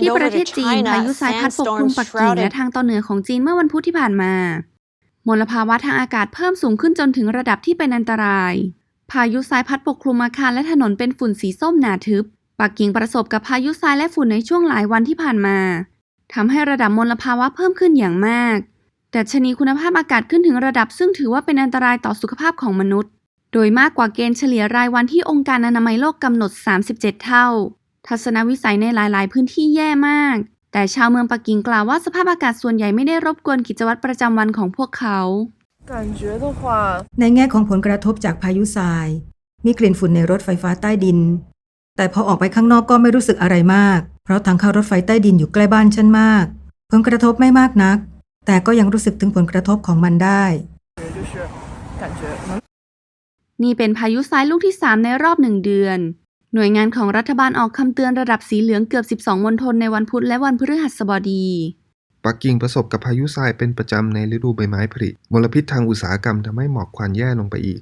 ที่ And ประ over เท to ศจีน China, พายุทรายพัดปกคลุม sandstorms ปักกิ่งและ shrouded ทางตอนเหนือของจีนเมื่อวันพุธที่ผ่านมามลภาวะทางอากาศเพิ่มสูงขึ้นจนถึงระดับที่เป็นอันตราย พายุทรายพัดปกคลุมอาคารและถนนเป็นฝุ่นสีส้มหนาทึบ ปักกิ่งประสบกับพายุทรายและฝุ่นในช่วงหลายวันที่ผ่านมาทำให้ระดับมลภาวะเพิ่มขึ้นอย่างมากดัชนีคุณภาพอากาศขึ้นถึงระดับซึ่งถือว่าเป็นอันตรายต่อสุขภาพของมนุษย์ โดยมากกว่าเกณฑ์เฉลี่ยรายวันที่องค์การอนามัยโลกกำหนด 37 เท่า ทัศนวิสัยในหลาย ๆ พื้นที่แย่มาก แต่ชาวเมืองปักกิ่งกล่าวว่าสภาพอากาศส่วนใหญ่ไม่ได้รบกวนกิจวัตรประจำวันของพวกเขา ในแง่ของผลกระทบจากพายุทราย มีกลิ่นฝุ่นในรถไฟฟ้าใต้ดิน แต่พอออกไปข้างนอกก็ไม่รู้สึกอะไรมาก เพราะทางเข้ารถไฟใต้ดินอยู่ใกล้บ้านฉันมาก ผลกระทบไม่มากนัก แต่ก็ยังรู้สึกถึงผลกระทบของมันได้นี่เป็นพายุทรายลูกที่ 3 ในรอบหนึ่งเดือน หน่วยงานของรัฐบาลออกคำเตือนระดับสีเหลืองเกือบ 12 มณฑลในวันพุธและวันพฤหัสบดี ปักกิ่งประสบกับพายุทรายเป็นประจำในฤดูใบไม้ผลิมลพิษทางอุตสาหกรรมทำให้หมอกควันแย่ลงไปอีก